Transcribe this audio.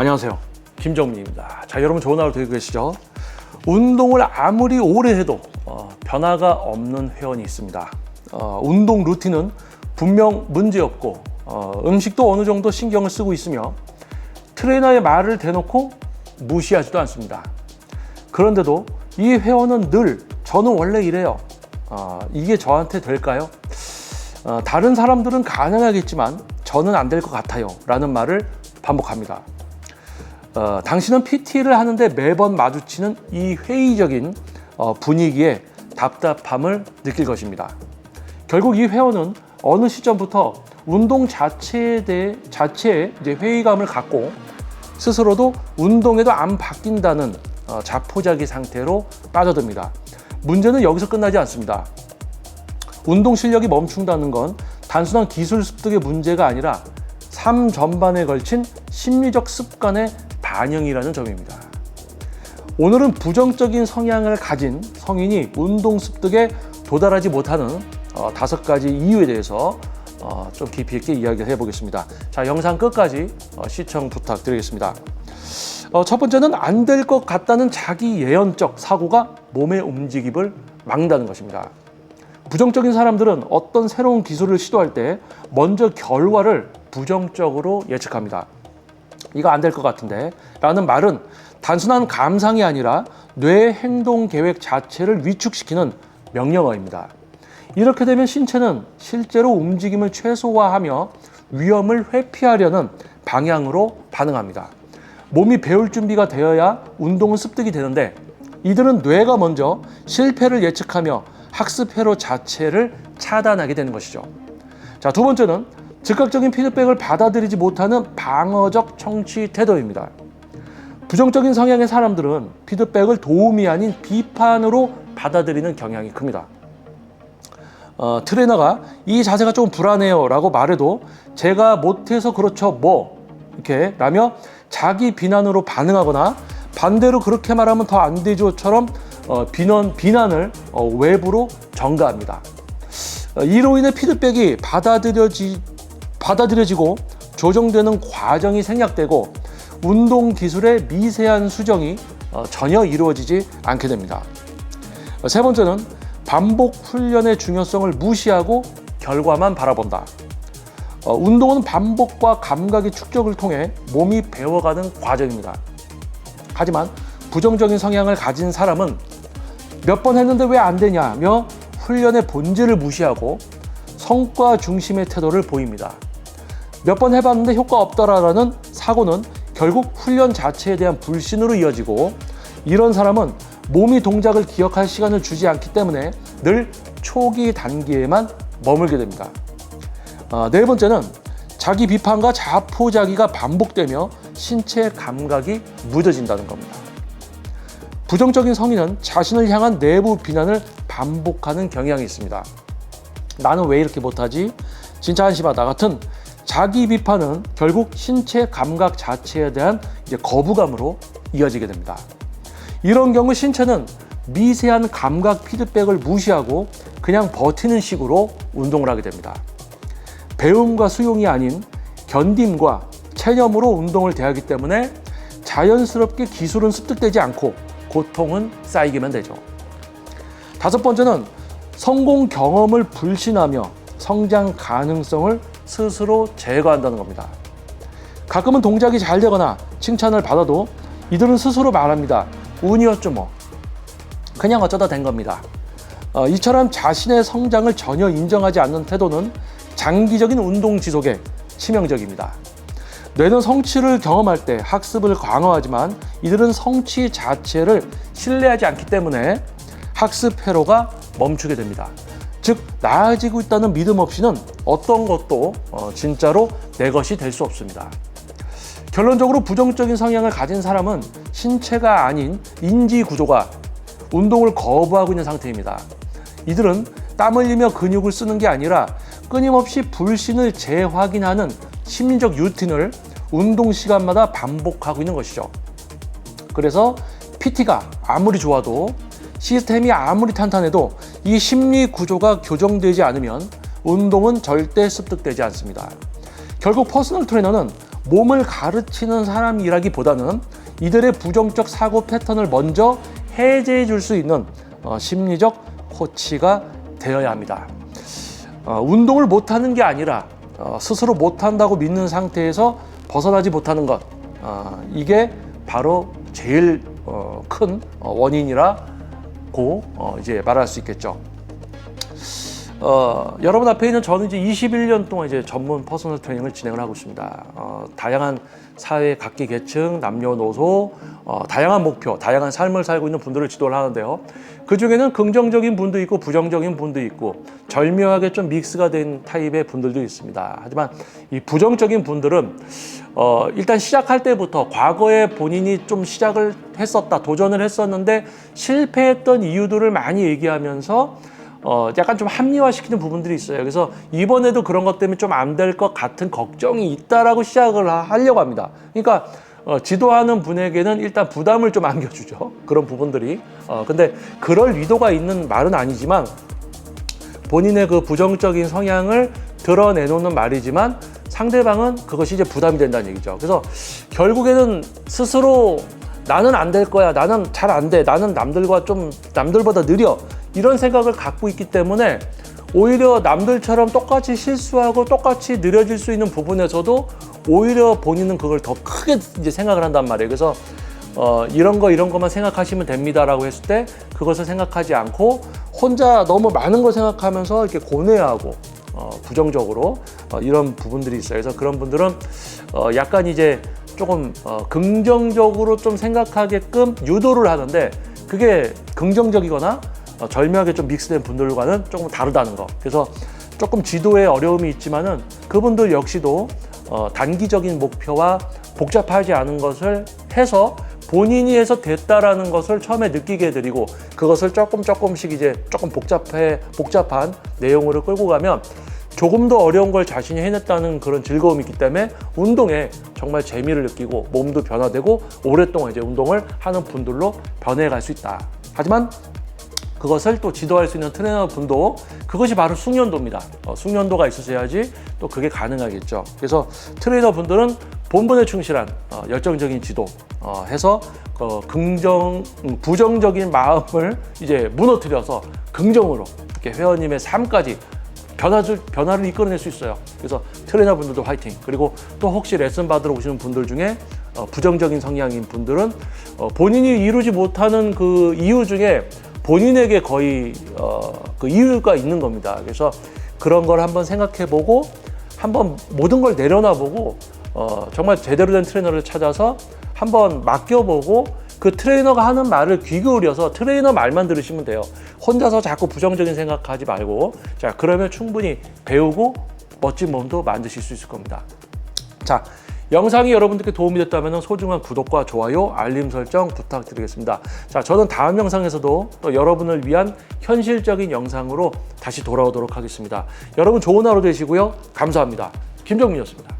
안녕하세요. 김정민입니다. 자, 여러분 좋은 하루 되고 계시죠? 운동을 아무리 오래 해도 어, 변화가 없는 회원이 있습니다. 어, 운동 루틴은 분명 문제없고 어, 음식도 어느 정도 신경을 쓰고 있으며 트레이너의 말을 대놓고 무시하지도 않습니다. 그런데도 이 회원은 늘 저는 원래 이래요. 어, 이게 저한테 될까요? 어, 다른 사람들은 가능하겠지만 저는 안 될 것 같아요. 라는 말을 반복합니다. 어, 당신은 PT를 하는데 매번 마주치는 이 회의적인 어, 분위기에 답답함을 느낄 것입니다. 결국 이 회원은 어느 시점부터 운동 자체에 대해 자체에 이제 회의감을 갖고 스스로도 운동에도 안 바뀐다는 어, 자포자기 상태로 빠져듭니다. 문제는 여기서 끝나지 않습니다. 운동 실력이 멈춘다는 건 단순한 기술 습득의 문제가 아니라 삶 전반에 걸친 심리적 습관의 반영이라는 점입니다. 오늘은 부정적인 성향을 가진 성인이 운동 습득에 도달하지 못하는 어, 다섯 가지 이유에 대해서 어, 좀 깊이 있게 이야기를 해보겠습니다. 자, 영상 끝까지 어, 시청 부탁드리겠습니다. 어, 첫 번째는 안 될 것 같다는 자기 예언적 사고가 몸의 움직임을 막는다는 것입니다. 부정적인 사람들은 어떤 새로운 기술을 시도할 때 먼저 결과를 부정적으로 예측합니다. 이거 안 될 것 같은데 라는 말은 단순한 감상이 아니라 뇌 행동 계획 자체를 위축시키는 명령어입니다. 이렇게 되면 신체는 실제로 움직임을 최소화하며 위험을 회피하려는 방향으로 반응합니다. 몸이 배울 준비가 되어야 운동은 습득이 되는데 이들은 뇌가 먼저 실패를 예측하며 학습 회로 자체를 차단하게 되는 것이죠. 자, 두 번째는 즉각적인 피드백을 받아들이지 못하는 방어적 청취 태도입니다. 부정적인 성향의 사람들은 피드백을 도움이 아닌 비판으로 받아들이는 경향이 큽니다. 어, 트레이너가 이 자세가 좀 불안해요 라고 말해도 제가 못해서 그렇죠 뭐 이렇게 라며 자기 비난으로 반응하거나 반대로 그렇게 말하면 더 안 되죠처럼 어, 비난, 비난을 어, 외부로 전가합니다. 어, 이로 인해 피드백이 받아들여지, 받아들여지고 조정되는 과정이 생략되고 운동 기술의 미세한 수정이 어, 전혀 이루어지지 않게 됩니다. 어, 세 번째는 반복 훈련의 중요성을 무시하고 결과만 바라본다. 어, 운동은 반복과 감각의 축적을 통해 몸이 배워가는 과정입니다. 하지만 부정적인 성향을 가진 사람은 몇 번 했는데 왜 안 되냐며 훈련의 본질을 무시하고 성과 중심의 태도를 보입니다. 몇 번 해봤는데 효과 없더라라는 사고는 결국 훈련 자체에 대한 불신으로 이어지고 이런 사람은 몸이 동작을 기억할 시간을 주지 않기 때문에 늘 초기 단계에만 머물게 됩니다. 아, 네 번째는 자기 비판과 자포자기가 반복되며 신체 감각이 무뎌진다는 겁니다. 부정적인 성인은 자신을 향한 내부 비난을 반복하는 경향이 있습니다. 나는 왜 이렇게 못하지? 진짜 한심하다 같은 자기 비판은 결국 신체 감각 자체에 대한 이제 거부감으로 이어지게 됩니다. 이런 경우 신체는 미세한 감각 피드백을 무시하고 그냥 버티는 식으로 운동을 하게 됩니다. 배움과 수용이 아닌 견딤과 체념으로 운동을 대하기 때문에 자연스럽게 기술은 습득되지 않고 고통은 쌓이기만 되죠. 다섯 번째는 성공 경험을 불신하며 성장 가능성을 스스로 제거한다는 겁니다. 가끔은 동작이 잘 되거나 칭찬을 받아도 이들은 스스로 말합니다. 운이었죠 뭐. 그냥 어쩌다 된 겁니다. 어, 이처럼 자신의 성장을 전혀 인정하지 않는 태도는 장기적인 운동 지속에 치명적입니다. 뇌는 성취를 경험할 때 학습을 강화하지만 이들은 성취 자체를 신뢰하지 않기 때문에 학습 회로가 멈추게 됩니다. 즉 나아지고 있다는 믿음 없이는 어떤 것도 어, 진짜로 내 것이 될 수 없습니다. 결론적으로 부정적인 성향을 가진 사람은 신체가 아닌 인지 구조가 운동을 거부하고 있는 상태입니다. 이들은 땀 흘리며 근육을 쓰는 게 아니라 끊임없이 불신을 재확인하는 심리적 루틴을 운동 시간마다 반복하고 있는 것이죠. 그래서 PT가 아무리 좋아도 시스템이 아무리 탄탄해도 이 심리 구조가 교정되지 않으면 운동은 절대 습득되지 않습니다. 결국 퍼스널 트레이너는 몸을 가르치는 사람이라기보다는 이들의 부정적 사고 패턴을 먼저 해제해 줄 수 있는 어, 심리적 코치가 되어야 합니다. 어, 운동을 못하는 게 아니라 어, 스스로 못한다고 믿는 상태에서 벗어나지 못하는 것 어, 이게 바로 제일 어, 큰 어, 원인이라 고 어, 이제 말할 수 있겠죠. 어, 여러분 앞에 있는 저는 이제 21년 동안 이제 전문 퍼스널 트레이닝을 진행을 하고 있습니다. 어, 다양한 사회 각기 계층, 남녀노소, 어, 다양한 목표, 다양한 삶을 살고 있는 분들을 지도를 하는데요. 그 중에는 긍정적인 분도 있고 부정적인 분도 있고 절묘하게 좀 믹스가 된 타입의 분들도 있습니다. 하지만 이 부정적인 분들은 어, 일단 시작할 때부터 과거에 본인이 좀 시작을 했었다, 도전을 했었는데 실패했던 이유들을 많이 얘기하면서 어, 약간 좀 합리화시키는 부분들이 있어요. 그래서 이번에도 그런 것 때문에 좀 안 될 것 같은 걱정이 있다라고 시작을 하- 하려고 합니다. 그러니까 어, 지도하는 분에게는 일단 부담을 좀 안겨주죠. 그런 부분들이. 어, 근데 그럴 의도가 있는 말은 아니지만 본인의 그 부정적인 성향을 드러내놓는 말이지만 상대방은 그것이 이제 부담이 된다는 얘기죠. 그래서 결국에는 스스로 나는 안 될 거야. 나는 잘 안 돼. 나는 남들과 좀 남들보다 느려. 이런 생각을 갖고 있기 때문에 오히려 남들처럼 똑같이 실수하고 똑같이 느려질 수 있는 부분에서도 오히려 본인은 그걸 더 크게 이제 생각을 한단 말이에요. 그래서 어, 이런 거 이런 것만 생각하시면 됩니다라고 했을 때 그것을 생각하지 않고 혼자 너무 많은 걸 생각하면서 이렇게 고뇌하고 어, 부정적으로 어, 이런 부분들이 있어요. 그래서 그런 분들은 어, 약간 이제 조금 어, 긍정적으로 좀 생각하게끔 유도를 하는데 그게 긍정적이거나 어, 절묘하게 좀 믹스된 분들과는 조금 다르다는 거. 그래서 조금 지도에 어려움이 있지만은 그분들 역시도 어, 단기적인 목표와 복잡하지 않은 것을 해서 본인이 해서 됐다라는 것을 처음에 느끼게 해드리고 그것을 조금 조금씩 이제 조금 복잡해 복잡한 내용으로 끌고 가면 조금 더 어려운 걸 자신이 해냈다는 그런 즐거움이 있기 때문에 운동에 정말 재미를 느끼고 몸도 변화되고 오랫동안 이제 운동을 하는 분들로 변해갈 수 있다. 하지만 그것을 또 지도할 수 있는 트레이너 분도 그것이 바로 숙련도입니다. 어, 숙련도가 있으셔야지 또 그게 가능하겠죠. 그래서 트레이너 분들은 본분에 충실한 어, 열정적인 지도 어, 해서 어, 긍정 음, 부정적인 마음을 이제 무너뜨려서 긍정으로 이렇게 회원님의 삶까지 변화를, 변화를 이끌어낼 수 있어요. 그래서 트레이너 분들도 화이팅. 그리고 또 혹시 레슨 받으러 오시는 분들 중에 어, 부정적인 성향인 분들은 어, 본인이 이루지 못하는 그 이유 중에 본인에게 거의 어, 그 이유가 있는 겁니다. 그래서 그런 걸 한번 생각해 보고 한번 모든 걸 내려놔 보고 어, 정말 제대로 된 트레이너를 찾아서 한번 맡겨보고 그 트레이너가 하는 말을 귀 기울여서 트레이너 말만 들으시면 돼요. 혼자서 자꾸 부정적인 생각하지 말고 자 그러면 충분히 배우고 멋진 몸도 만드실 수 있을 겁니다. 자, 영상이 여러분들께 도움이 됐다면 소중한 구독과 좋아요, 알림 설정 부탁드리겠습니다. 자, 저는 다음 영상에서도 또 여러분을 위한 현실적인 영상으로 다시 돌아오도록 하겠습니다. 여러분 좋은 하루 되시고요. 감사합니다. 김정민이었습니다.